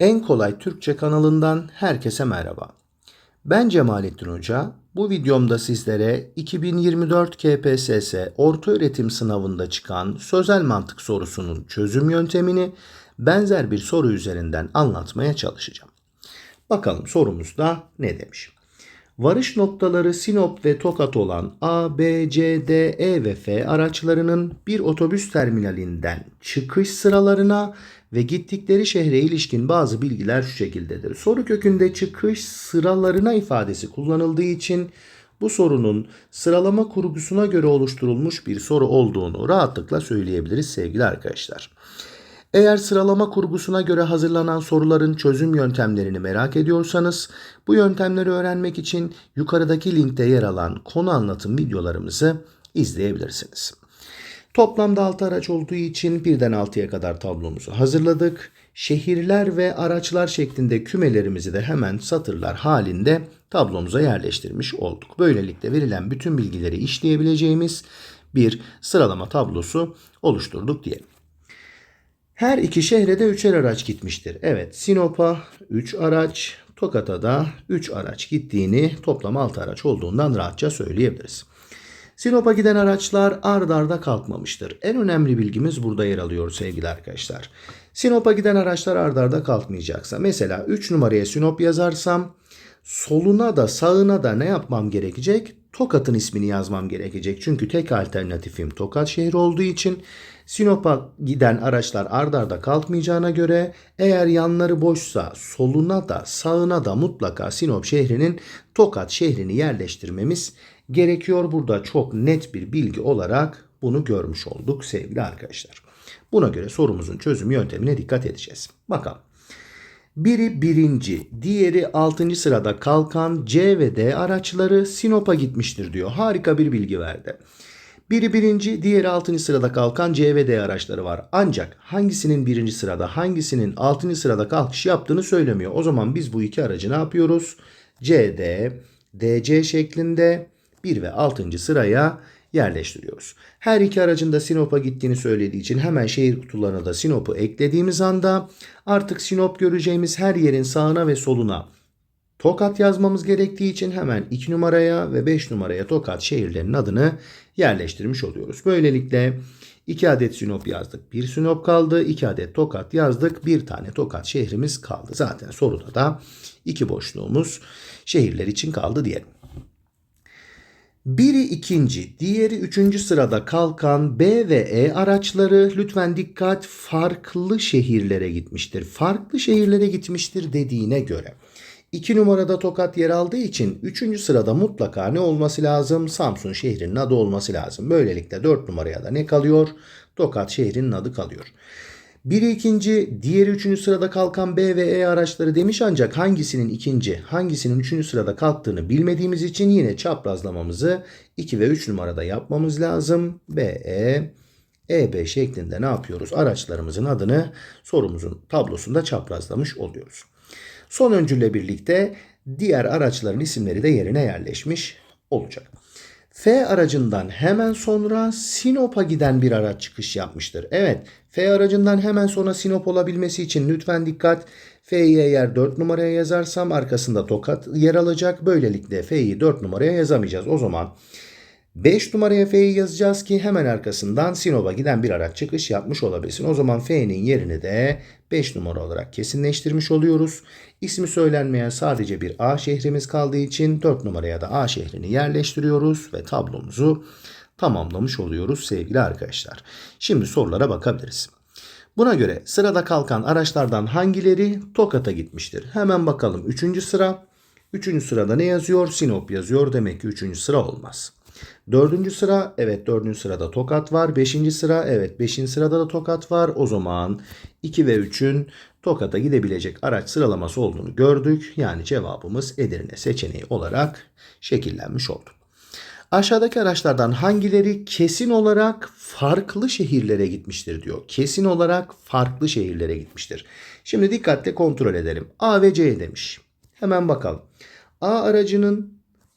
En Kolay Türkçe kanalından herkese merhaba. Ben Cemalettin Hoca. Bu videomda sizlere 2024 KPSS ortaöğretim sınavında çıkan sözel mantık sorusunun çözüm yöntemini benzer bir soru üzerinden anlatmaya çalışacağım. Bakalım sorumuzda ne demiş? Varış noktaları Sinop ve Tokat olan A, B, C, D, E ve F araçlarının bir otobüs terminalinden çıkış sıralarına ve gittikleri şehre ilişkin bazı bilgiler şu şekildedir. Soru kökünde çıkış sıralarına ifadesi kullanıldığı için bu sorunun sıralama kurgusuna göre oluşturulmuş bir soru olduğunu rahatlıkla söyleyebiliriz sevgili arkadaşlar. Eğer sıralama kurgusuna göre hazırlanan soruların çözüm yöntemlerini merak ediyorsanız bu yöntemleri öğrenmek için yukarıdaki linkte yer alan konu anlatım videolarımızı izleyebilirsiniz. Toplamda 6 araç olduğu için birden 6'ya kadar tablomuzu hazırladık. Şehirler ve araçlar şeklinde kümelerimizi de hemen satırlar halinde tablomuza yerleştirmiş olduk. Böylelikle verilen bütün bilgileri işleyebileceğimiz bir sıralama tablosu oluşturduk diyelim. Her iki şehre de üçer araç gitmiştir. Evet Sinop'a 3 araç, Tokat'a da 3 araç gittiğini toplam 6 araç olduğundan rahatça söyleyebiliriz. Sinop'a giden araçlar ard arda kalkmamıştır. En önemli bilgimiz burada yer alıyor sevgili arkadaşlar. Sinop'a giden araçlar ard arda kalkmayacaksa mesela 3 numaraya Sinop yazarsam soluna da sağına da ne yapmam gerekecek? Tokat'ın ismini yazmam gerekecek. Çünkü tek alternatifim Tokat şehri olduğu için Sinop'a giden araçlar ard arda kalkmayacağına göre eğer yanları boşsa soluna da sağına da mutlaka Sinop şehrinin Tokat şehrini yerleştirmemiz gerekiyor. Burada çok net bir bilgi olarak bunu görmüş olduk sevgili arkadaşlar. Buna göre sorumuzun çözüm yöntemine dikkat edeceğiz. Bakalım. Biri birinci, diğeri altıncı sırada kalkan C ve D araçları Sinop'a gitmiştir diyor. Harika bir bilgi verdi. Biri birinci, diğeri altıncı sırada kalkan C ve D araçları var. Ancak hangisinin birinci sırada, hangisinin altıncı sırada kalkış yaptığını söylemiyor. O zaman biz bu iki aracı ne yapıyoruz? CD, DC şeklinde 1 ve 6. sıraya yerleştiriyoruz. Her iki aracın da Sinop'a gittiğini söylediği için hemen şehir kutularına da Sinop'u eklediğimiz anda artık Sinop göreceğimiz her yerin sağına ve soluna Tokat yazmamız gerektiği için hemen 2 numaraya ve 5 numaraya Tokat şehirlerinin adını yerleştirmiş oluyoruz. Böylelikle 2 adet Sinop yazdık. 1 Sinop kaldı. 2 adet Tokat yazdık. Bir tane Tokat şehrimiz kaldı. Zaten soruda da iki boşluğumuz şehirler için kaldı diyelim. Biri ikinci, diğeri üçüncü sırada kalkan B ve E araçları lütfen dikkat farklı şehirlere gitmiştir. Farklı şehirlere gitmiştir dediğine göre. 2 numarada Tokat yer aldığı için 3. sırada mutlaka ne olması lazım? Samsun şehrinin adı olması lazım. Böylelikle 4 numaraya da ne kalıyor? Tokat şehrinin adı kalıyor. Biri ikinci, diğeri üçüncü sırada kalkan B ve E araçları demiş ancak hangisinin ikinci, hangisinin üçüncü sırada kalktığını bilmediğimiz için yine çaprazlamamızı 2 ve 3 numarada yapmamız lazım. B, E, E, B şeklinde ne yapıyoruz? Araçlarımızın adını sorumuzun tablosunda çaprazlamış oluyoruz. Son öncülle birlikte diğer araçların isimleri de yerine yerleşmiş olacak. F aracından hemen sonra Sinop'a giden bir araç çıkış yapmıştır. Evet, F aracından hemen sonra Sinop olabilmesi için lütfen dikkat. F'yi eğer 4 numaraya yazarsam arkasında Tokat yer alacak. Böylelikle F'yi 4 numaraya yazamayacağız. O zaman 5 numaraya F'yi yazacağız ki hemen arkasından Sinop'a giden bir araç çıkış yapmış olabilsin. O zaman F'nin yerini de 5 numara olarak kesinleştirmiş oluyoruz. İsmi söylenmeyen sadece bir A şehrimiz kaldığı için 4 numaraya da A şehrini yerleştiriyoruz ve tablomuzu tamamlamış oluyoruz sevgili arkadaşlar. Şimdi sorulara bakabiliriz. Buna göre sırada kalkan araçlardan hangileri Tokat'a gitmiştir? Hemen bakalım 3. sıra. 3. sırada ne yazıyor? Sinop yazıyor. Demek ki 3. sıra olmaz. Dördüncü sıra evet dördüncü sırada Tokat var. Beşinci sıra evet beşinci sırada da Tokat var. O zaman 2 ve 3'ün Tokat'a gidebilecek araç sıralaması olduğunu gördük. Yani cevabımız Edirne seçeneği olarak şekillenmiş oldu. Aşağıdaki araçlardan hangileri kesin olarak farklı şehirlere gitmiştir diyor. Kesin olarak farklı şehirlere gitmiştir. Şimdi dikkatle kontrol edelim. A ve C demiş. Hemen bakalım. A aracının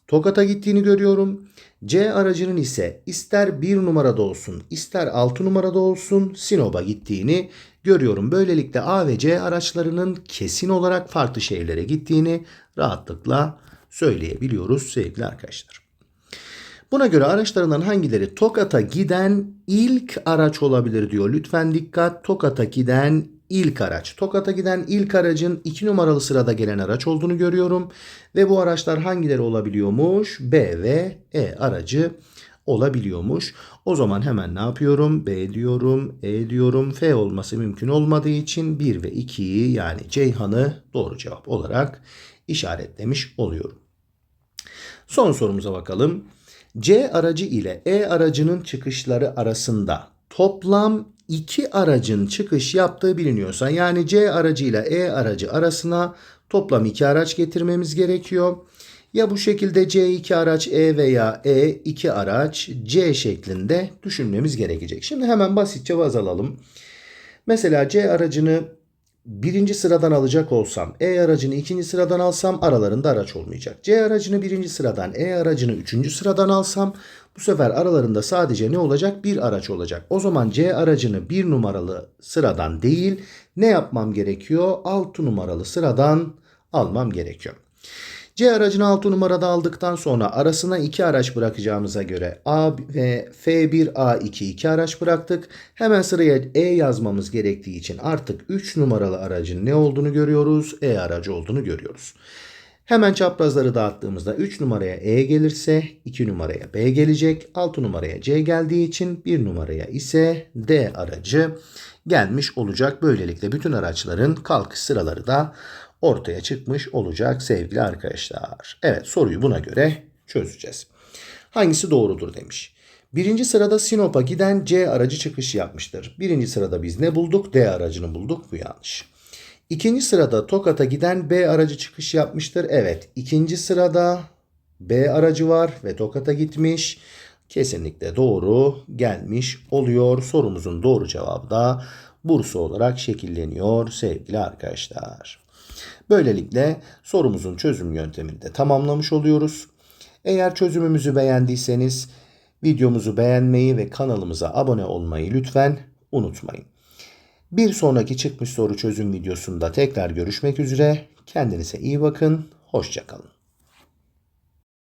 Tokat'a gittiğini görüyorum. C aracının ise ister 1 numarada olsun ister 6 numarada olsun Sinop'a gittiğini görüyorum. Böylelikle A ve C araçlarının kesin olarak farklı şehirlere gittiğini rahatlıkla söyleyebiliyoruz sevgili arkadaşlar. Buna göre araçlarından hangileri Tokat'a giden ilk araç olabilir diyor. Lütfen dikkat Tokat'a giden ilk araç. Tokat'a giden ilk aracın 2 numaralı sırada gelen araç olduğunu görüyorum. Ve bu araçlar hangileri olabiliyormuş? B ve E aracı olabiliyormuş. O zaman hemen ne yapıyorum? B diyorum, E diyorum. F olması mümkün olmadığı için 1 ve 2'yi yani Ceyhan'ı doğru cevap olarak işaretlemiş oluyorum. Son sorumuza bakalım. C aracı ile E aracının çıkışları arasında toplam iki aracın çıkış yaptığı biliniyorsa yani C aracı ile E aracı arasına toplam iki araç getirmemiz gerekiyor. Ya bu şekilde C2 araç E veya E2 araç C şeklinde düşünmemiz gerekecek. Şimdi hemen basitçe baz alalım. Mesela C aracını birinci sıradan alacak olsam, E aracını ikinci sıradan alsam aralarında araç olmayacak. C aracını birinci sıradan, E aracını üçüncü sıradan alsam bu sefer aralarında sadece ne olacak? Bir araç olacak. O zaman C aracını bir numaralı sıradan değil ne yapmam gerekiyor? 6 numaralı sıradan almam gerekiyor. C aracını 6 numarada aldıktan sonra arasına 2 araç bırakacağımıza göre A ve F1 A2 2 araç bıraktık. Hemen sıraya E yazmamız gerektiği için artık 3 numaralı aracın ne olduğunu görüyoruz? E aracı olduğunu görüyoruz. Hemen çaprazları dağıttığımızda 3 numaraya E gelirse 2 numaraya B gelecek. 6 numaraya C geldiği için 1 numaraya ise D aracı gelmiş olacak. Böylelikle bütün araçların kalkış sıraları da ortaya çıkmış olacak sevgili arkadaşlar. Evet soruyu buna göre çözeceğiz. Hangisi doğrudur demiş. Birinci sırada Sinop'a giden C aracı çıkış yapmıştır. Birinci sırada biz ne bulduk? D aracını bulduk. Bu yanlış. İkinci sırada Tokat'a giden B aracı çıkış yapmıştır. Evet. ikinci sırada B aracı var ve Tokat'a gitmiş. Kesinlikle doğru gelmiş oluyor. Sorumuzun doğru cevabı da Bursa olarak şekilleniyor sevgili arkadaşlar. Böylelikle sorumuzun çözüm yöntemini de tamamlamış oluyoruz. Eğer çözümümüzü beğendiyseniz videomuzu beğenmeyi ve kanalımıza abone olmayı lütfen unutmayın. Bir sonraki çıkmış soru çözüm videosunda tekrar görüşmek üzere. Kendinize iyi bakın. Hoşçakalın.